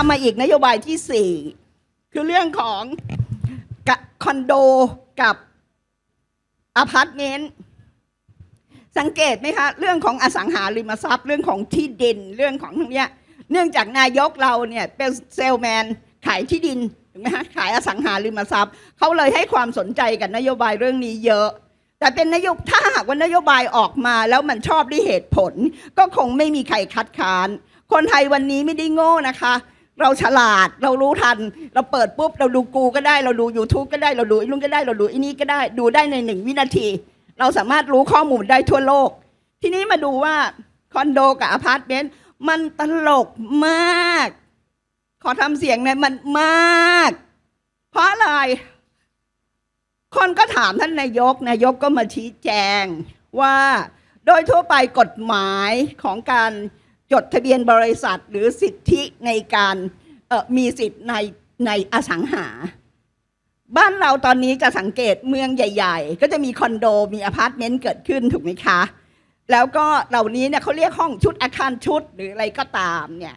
ามมาอีกนโยบายที่สี่คือเรื่องของคอนโดกับอพาร์ตเมนต์สังเกตไหมคะ เรื่องของอสังหาริมทรัพย์ เรื่องของที่ดินเรื่องของทั้งเนี้ยเนื่องจากนายกเราเนี่ยเป็นเซลแมนขายที่ดินถูกไหมฮะขายอสังหาริมทรัพย์เขาเลยให้ความสนใจกับนโยบายเรื่องนี้เยอะ แต่เป็นนโยบถ้าหากว่านโยบายออกมาแล้วมันชอบด้วยเหตุผล ก็คงไม่มีใครคัดค้าน คนไทยวันนี้ไม่ได้โง่นะคะ เราฉลาดเรารู้ทัน เราเปิดปุ๊บ เราดูกูก็ได้เราดู YouTube ก็ได้เราดูอ้นู่นก็ได้เราดูอ้นี่ก็ได้ ดูได้ในหนึ่งวินาที เราสามารถรู้ข้อมูลได้ทั่วโลก ทีนี้มาดูว่าคอนโดกับอพาร์ตเมนต์มันตลกมาก ขอทำเสียงหน่อยมันมาก เพราะอะไร คนก็ถามท่านนายก นายกก็มาชี้แจงว่าโดยทั่วไปกฎหมายของการ จดทะเบียนบริษัทหรือสิทธิในการมีสิทธิ์ในในอสังหา บ้านเราตอนนี้จะสังเกตเมืองใหญ่ ๆ ก็จะมีคอนโดมีอพาร์ตเมนต์เกิดขึ้นถูกไหมคะ แล้วก็เหล่านี้เนี่ยเขาเรียกห้องชุดอาคารชุดหรืออะไรก็ตามเนี่ย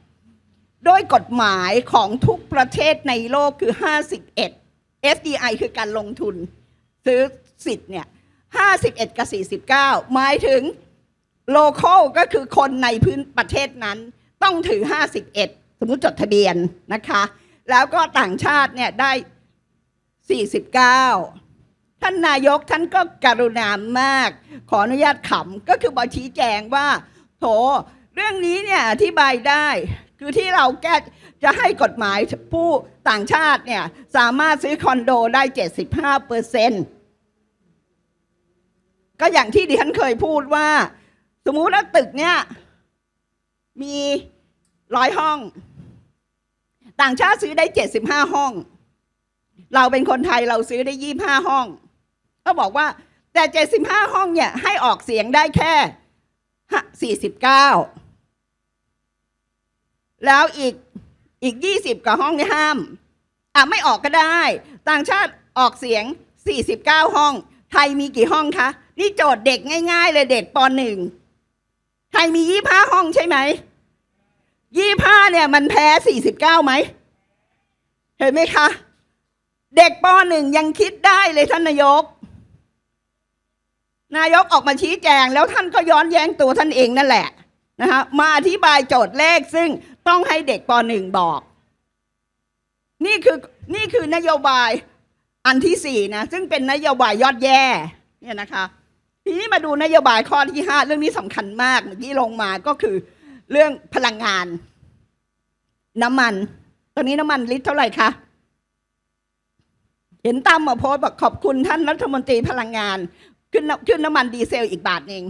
โดยกฎหมายของทุกประเทศในโลกคือ 51 FDI คือการลงทุน ซื้อสิทธิ์เนี่ย51 กับ 49 หมายถึง โลเคอลก็คือคนในพื้นประเทศนั้นต้องถือ 51 สมมุติจดทะเบียนนะคะ แล้วก็ต่างชาติเนี่ยได้ 49 ท่านนายกท่านก็กรุณามาก ขออนุญาตขำก็คือบอกชี้แจงว่า โถ เรื่องนี้เนี่ยอธิบายได้ คือที่เราแก้จะให้กฎหมายผู้ต่างชาติเนี่ยสามารถซื้อคอนโดได้ 75เปอร์เซ็นต์ก็อย่างที่ดิฉันเคยพูดว่า สมมุติว่าตึกเนี่ย มีร้อยห้อง ต่างชาติซื้อได้75ห้าห้อง เราเป็นคนไทยเราซื้อได้25ห้อง ก็บอกว่า แต่75ห้าห้องเนี่ย ให้ออกเสียงได้แค่49แล้วอีกอีก20กว่าห้องเนี่ยห้าม อะไม่ออกก็ได้ ต่างชาติออกเสียง49ห้อง ไทยมีกี่ห้องคะ นี่โจทย์เด็กง่าย ๆ เลยเด็กปหนึ่ง ไทยมี25ห้องใช่ไหม25เนี่ยมันแพ้49ไหม เห็นไหมคะ เด็กปหนึ่งยังคิดได้เลยท่านนายก นายกออกมาชี้แจง แล้วท่านก็ย้อนแย้งตัวท่านเองนั่นแหละนะคะมาอธิบายโจทย์เลขซึ่งต้องให้เด็กปหนึ่งบอก นี่คือนี่คือนโยบายอันที่สี่นะ ซึ่งเป็นนโยบายยอดแย่เนี่ยนะคะ ทีนี้มาดูนโยบายข้อที่ห้าเรื่องนี้สำคัญมากเมื่อกี้ลงมาก็คือเรื่องพลังงาน น้ำมัน ตอนนี้น้ำมันลิตรเท่าไหร่คะเห็นตั้มมาโพสบอกขอบคุณท่านรัฐมนตรีพลังงาน ขึ้นขึ้นน้ำมันดีเซลอีกบาทหนึ่ง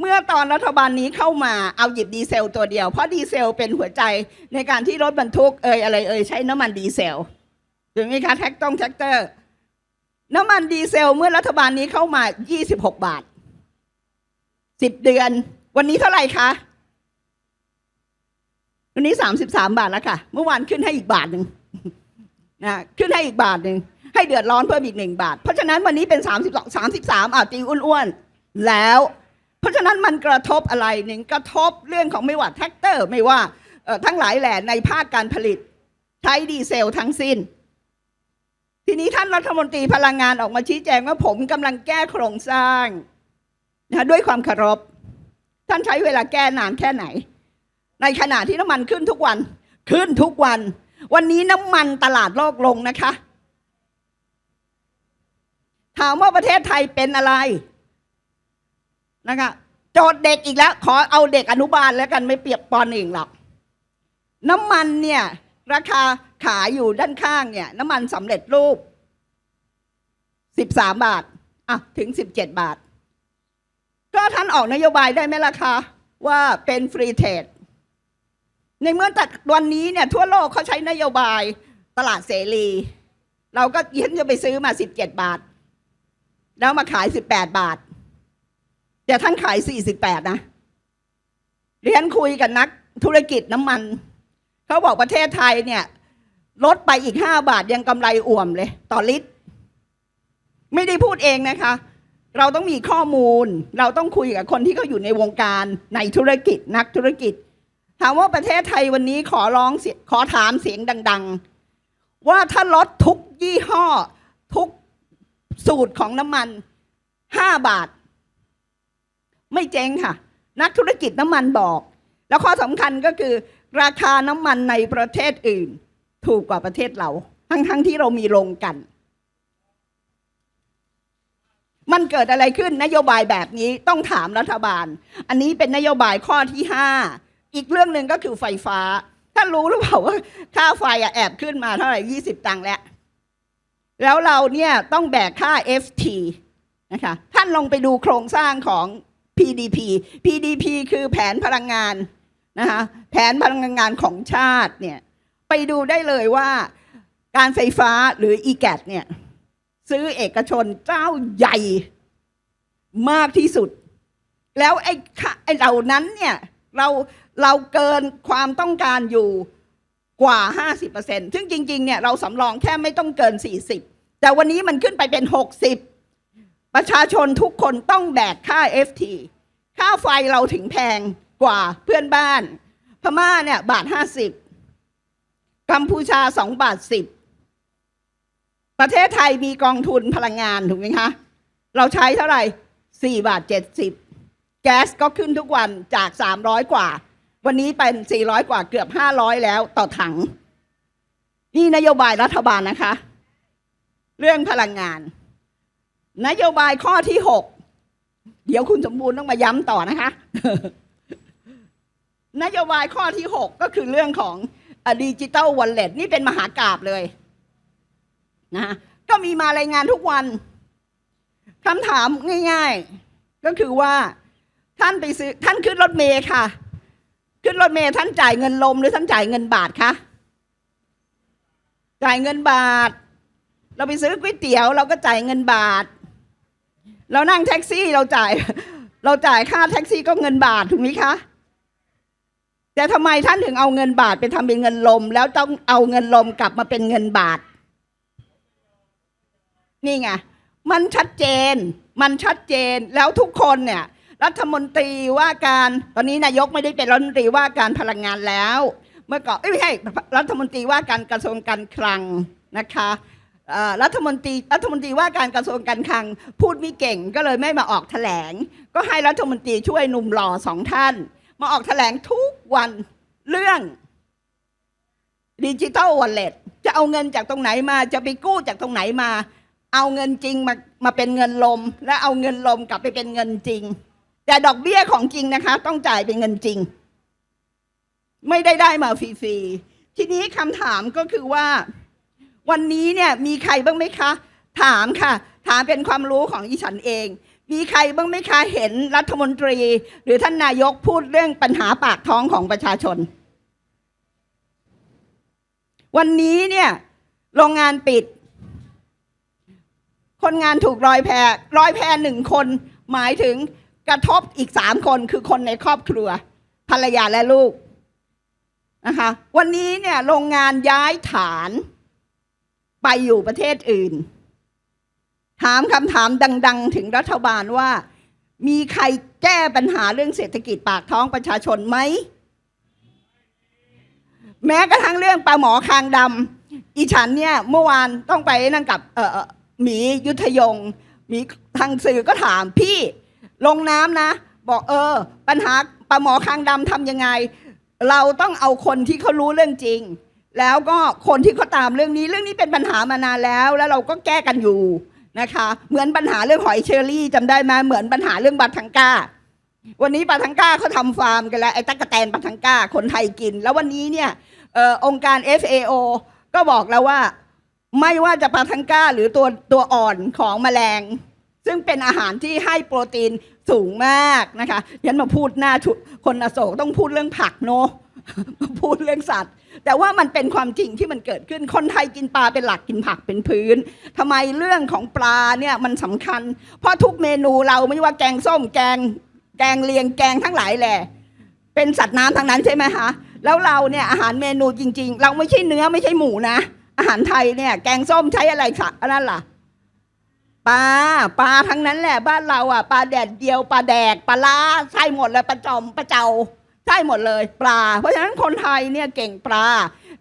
เมื่อตอนรัฐบาลนี้เข้ามาเอาหยิบดีเซลตัวเดียว เพราะดีเซลเป็นหัวใจในการที่รถบรรทุกเอ่ยอะไรเอ่ยใช้น้ำมันดีเซลถูกไหมคะแท็กต้องแท็กเตอร์ น้ำมันดีเซลเมื่อรัฐบาลนี้เข้ามา 26 บาท 10 เดือน วันนี้เท่าไหร่คะ วันนี้ 33 บาทแล้วค่ะ เมื่อวานขึ้นให้อีกบาทหนึ่งนะขึ้นให้อีกบาทหนึ่งให้เดือดร้อนเพิ่มอีกหนึ่งบาท เพราะฉะนั้นวันนี้เป็น 32 33อะตีอ้วนๆแล้ว เพราะฉะนั้นมันกระทบอะไรหนึ่งกระทบเรื่องของไม่ว่าแท็กเตอร์ ไม่ว่าทั้งหลายแหล่ในภาคการผลิตใช้ดีเซลทั้งสิ้น ทีนี้ท่านรัฐมนตรีพลังงานออกมาชี้แจงว่าผมกำลังแก้โครงสร้างนะด้วยความเคารพ ท่านใช้เวลาแก้นานแค่ไหน ในขณะที่น้ำมันขึ้นทุกวัน ขึ้นทุกวัน วันนี้น้ำมันตลาดโลกลงนะคะ ถามว่าประเทศไทยเป็นอะไรนะคะโจทย์เด็กอีกแล้ว ขอเอาเด็กอนุบาลแล้วกันไม่เปรียบปอนเองหรอกน้ำมันเนี่ย ราคา ขายอยู่ด้านข้างเนี่ย น้ำมันสำเร็จรูปสิบสามบาทอะถึงสิบเจ็ดบาท ก็ท่านออกนโยบายได้ไหมล่ะคะ ว่าเป็นฟรีเทรดในเมื่อตัดวันนี้เนี่ย ทั่วโลกเขาใช้นโยบายตลาดเสรี เราก็ยันจะไปซื้อมาสิบเจ็ดบาท แล้วมาขายสิบแปดบาท แต่ท่านขายสี่สิบแปดนะเรียนคุยกับนักธุรกิจน้ำมัน เขาบอกประเทศไทยเนี่ย ลดไปอีกห้าบาทยังกำไรอ่วมเลย ต่อลิตร ไม่ได้พูดเองนะคะ เราต้องมีข้อมูล เราต้องคุยกับคนที่เขาอยู่ในวงการในธุรกิจนักธุรกิจ ถามว่าประเทศไทยวันนี้ขอร้องขอถามเสียงดัง ๆ ว่าถ้าลดทุกยี่ห้อ ทุกสูตรของน้ำมันห้าบาท ไม่เจ๊งค่ะ นักธุรกิจน้ำมันบอก แล้วข้อสำคัญก็คือ ราคาน้ำมันในประเทศอื่น ถูกกว่าประเทศเรา ทั้งๆที่เรามีโรงกัน มันเกิดอะไรขึ้นนโยบายแบบนี้ต้องถามรัฐบาล อันนี้เป็นนโยบายข้อที่ห้าอีกเรื่องหนึ่งก็คือไฟฟ้าท่านรู้หรือเปล่าว่าค่าไฟอะแอบขึ้นมาเท่าไหร่ยี่สิบตังค์แล้ว แล้วเราเนี่ยต้องแบกค่า FT นะคะท่านลองไปดูโครงสร้างของ PDP PDP คือแผนพลังงานนะคะแผนพลังงานของชาติเนี่ย ไปดูได้เลยว่า การไฟฟ้าหรือ e g a t เนี่ย ซื้อเอกชนเจ้าใหญ่มากที่สุด แล้วไอ้ไอ้เหล่านั้นเนี่ยเราเราเกินความต้องการอยู่กว่า 50%ซึ่งจริงๆเนี่ยเราสำรองแค่ไม่ต้องเกิน 40 แต่วันนี้มันขึ้นไปเป็น 60 ประชาชนทุกคนต้องแบกค่า FT ค่าไฟเราถึงแพงกว่าเพื่อนบ้าน พม่าเนี่ยบาท 50 กัมพูชา2บาท10ประเทศไทยมีกองทุนพลังงานถูกไหมคะ เราใช้เท่าไหร่4บาท70แก๊สก็ขึ้นทุกวันจาก300กว่า วันนี้เป็น400กว่าเกือบ500แล้วต่อถัง นี่นโยบายรัฐบาลนะคะ เรื่องพลังงาน นโยบายข้อที่6เดี๋ยวคุณสมบูรณ์ต้องมาย้ำต่อนะคะ นโยบายข้อที่6ก็คือเรื่องของ ดิจิตอลวอลเล็ตนี่เป็นมหากราบเลยนะก็มีมารายงานทุกวันคำถามง่าย ๆ ก็คือว่าท่านไปซื้อท่านขึ้นรถเมย์ค่ะ ขึ้นรถเมย์ท่านจ่ายเงินลมหรือท่านจ่ายเงินบาทคะจ่ายเงินบาท เราไปซื้อก๋วยเตี๋ยว เราก็จ่ายเงินบาท เรานั่งแท็กซี่เราจ่าย เราจ่ายค่าแท็กซี่ก็เงินบาทถูกไหมคะ แต่ทำไมท่านถึงเอาเงินบาทไปทำเป็นเงินลม แล้วต้องเอาเงินลมกลับมาเป็นเงินบาท นี่ไงมันชัดเจน มันชัดเจนแล้วทุกคนเนี่ย รัฐมนตรีว่าการตอนนี้นายกไม่ได้เป็นรัฐมนตรีว่าการพลังงานแล้ว เมื่อก่อนเอ้ยไม่ใช่รัฐมนตรีว่าการกระทรวงการคลังนะคะรัฐมนตรีรัฐมนตรีว่าการกระทรวงการคลัง พูดไม่เก่งก็เลยไม่มาออกแถลง ก็ให้รัฐมนตรีช่วยหนุ่มหล่อสองท่าน มาออกแถลงทุกวันเรื่องดิจิทัลวอลเล็ตจะเอาเงินจากตรงไหนมาจะไปกู้จากตรงไหนมา เอาเงินจริงมามาเป็นเงินลม และเอาเงินลมกลับไปเป็นเงินจริง แต่ดอกเบี้ยของจริงนะคะ ต้องจ่ายเป็นเงินจริง ไม่ได้ได้มาฟรีๆทีนี้คำถามก็คือว่า วันนี้เนี่ยมีใครบ้างไหมคะ ถามค่ะ ถามเป็นความรู้ของอีฉันเอง มีใครบ้างไหมคะเห็นรัฐมนตรี หรือท่านนายกพูดเรื่องปัญหาปากท้องของประชาชน วันนี้เนี่ยโรงงานปิด คนงานถูกรอยแพรรอยแพรหนึ่งคน หมายถึงกระทบอีกสามคนคือคนในครอบครัว ภรรยาและลูกนะคะวันนี้เนี่ยโรงงานย้ายฐานไปอยู่ประเทศอื่น ถามคำถามดัง ๆ ถึงรัฐบาลว่า มีใครแก้ปัญหาเรื่องเศรษฐกิจปากท้องประชาชนไหม แม้กระทั่งเรื่องปลาหมอคางดำอีฉันเนี่ยเมื่อวานต้องไปนั่งกับเออหมียุทธยงหมีทางสื่อก็ถามพี่ลงน้ำนะ บอกเออ ปัญหาปลาหมอคางดำทำยังไง เราต้องเอาคนที่เขารู้เรื่องจริงแล้วก็คนที่เขาตามเรื่องนี้เรื่องนี้เป็นปัญหามานานแล้ว แล้วเราก็แก้กันอยู่ นะคะ เหมือนปัญหาเรื่องหอยเชอรี่จำได้ไหมเหมือนปัญหาเรื่องบัตรทังก้า วันนี้ปลาทังก้าเขาทำฟาร์มกันแล้วไอ้ตั๊กแตนปลาทังก้าคนไทยกิน แล้ววันนี้เนี่ยออองค์การ FAO ก็บอกแล้วว่าไม่ว่าจะปลาทังก้าหรือตัวตัวอ่อนของแมลง ซึ่งเป็นอาหารที่ให้โปรตีนสูงมากนะคะยันมาพูดหน้าคนอโศกต้องพูดเรื่องผักเนาะ พูดเรื่องสัตว์ แต่ว่ามันเป็นความจริงที่มันเกิดขึ้นคนไทยกินปลาเป็นหลักกินผักเป็นพื้นทำไมเรื่องของปลาเนี่ยมันสำคัญ เพราะทุกเมนูเราไม่ว่าแกงส้มแกง แกงเลียงแกงทั้งหลายแหละเป็นสัตว์น้ำทั้งนั้นใช่ไหมคะแล้วเราเนี่ยอาหารเมนูจริง ๆ เราไม่ใช่เนื้อไม่ใช่หมูนะ อาหารไทยเนี่ยแกงส้มใช้อะไรสักนั่นล่ะปลาปลาทั้งนั้นแหละบ้านเราอะปลาแดดเดียวปลาแดกปลาล้าใช่หมดเลยปลาจอมปลาเจ้า ใช่หมดเลยปลา เพราะฉะนั้นคนไทยเนี่ยเก่งปลา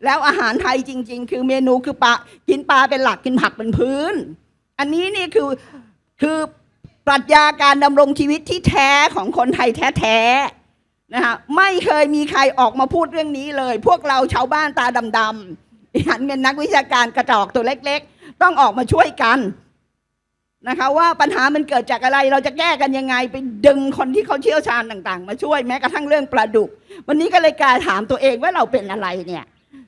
แล้วอาหารไทยจริง ๆ คือเมนูคือปลากินปลาเป็นหลักกินผักเป็นพื้น อันนี้นี่คือคือปรัชญาการดำรงชีวิตที่แท้ของคนไทยแท้ๆนะคะไม่เคยมีใครออกมาพูดเรื่องนี้เลย พวกเราชาวบ้านตาดำๆหันเงินนักวิชาการกระจอกตัวเล็ก ๆ ต้องออกมาช่วยกัน นะคะว่าปัญหามันเกิดจากอะไรเราจะแก้กันยังไงไปดึงคนที่เขาเชี่ยวชาญต่างๆ มาช่วยแม้กระทั่งเรื่องปลาดุก วันนี้ก็เลยกลาถามตัวเองว่าเราเป็นอะไรเนี่ย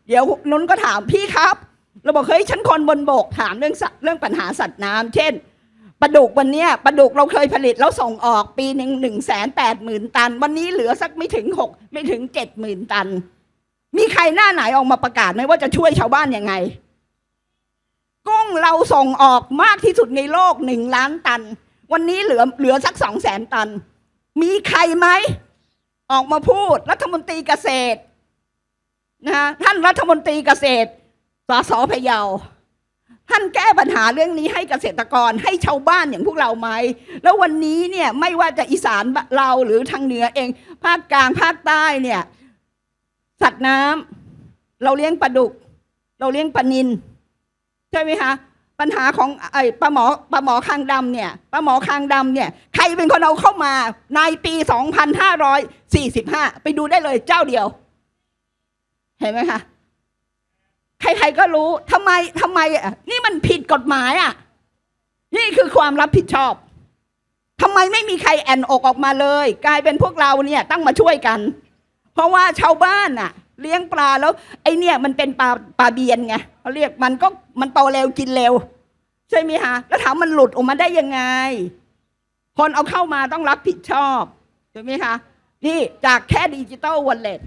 เดี๋ยวนุ้นก็ถามพี่ครับ เราบอกเฮ้ยฉันคนบนบกถามเรื่องเรื่องปัญหาสัตว์น้ำเช่นปลาดุกวันนี้ปลาดุกเราเคยผลิตแล้วส่งออกปีหนึ่งหนึ่งแสนแปดหมื่นตัน วันนี้เหลือสักไม่ถึงหกไม่ถึงเจ็ดหมื่นตัน มีใครหน้าไหนออกมาประกาศไหมว่าจะช่วยชาวบ้านยังไง กุ้งเราส่งออกมากที่สุดในโลกหนึ่งล้านตัน วันนี้เหลือเหลือสักสองแสนตัน มีใครไหม ออกมาพูดรัฐมนตรีเกษตรนะฮะท่านรัฐมนตรีเกษตรสสพะเยาท่านแก้ปัญหาเรื่องนี้ให้เกษตรกรให้ชาวบ้านอย่างพวกเราไหม แล้ววันนี้เนี่ยไม่ว่าจะอีสานเราหรือทางเหนือเอง ภาคกลางภาคใต้เนี่ย สัตว์น้ำเราเลี้ยงปลาดุก เราเลี้ยงปลานิน ช่ไหมคะปัญหาของไอ้ปลาหมอปลาหมอคางดำเนี่ยปลาหมอคางดำเนี่ยใครเป็นคนเอาเข้ามาในปี 2545 ไปดูได้เลยเจ้าเดียว เห็นไหมคะใครๆก็รู้ทำไมทำไมอะนี่มันผิดกฎหมายอะนี่คือความรับผิดชอบทำไมไม่มีใครแอนอกออกมาเลย กลายเป็นพวกเราเนี่ยต้องมาช่วยกัน เพราะว่าชาวบ้านน่ะ เลี้ยงปลาแล้ว ไอเนี่ยมันเป็นปลาปลาเบียนไง เขาเรียกมันก็มันโตเร็วกินเร็ว ใช่ไหมคะแล้วถามมันหลุดออกมาได้ยังไง คนเอาเข้ามาต้องรับผิดชอบใช่ไหมคะนี่จากแค่ดิจิตอลวอลเล็ต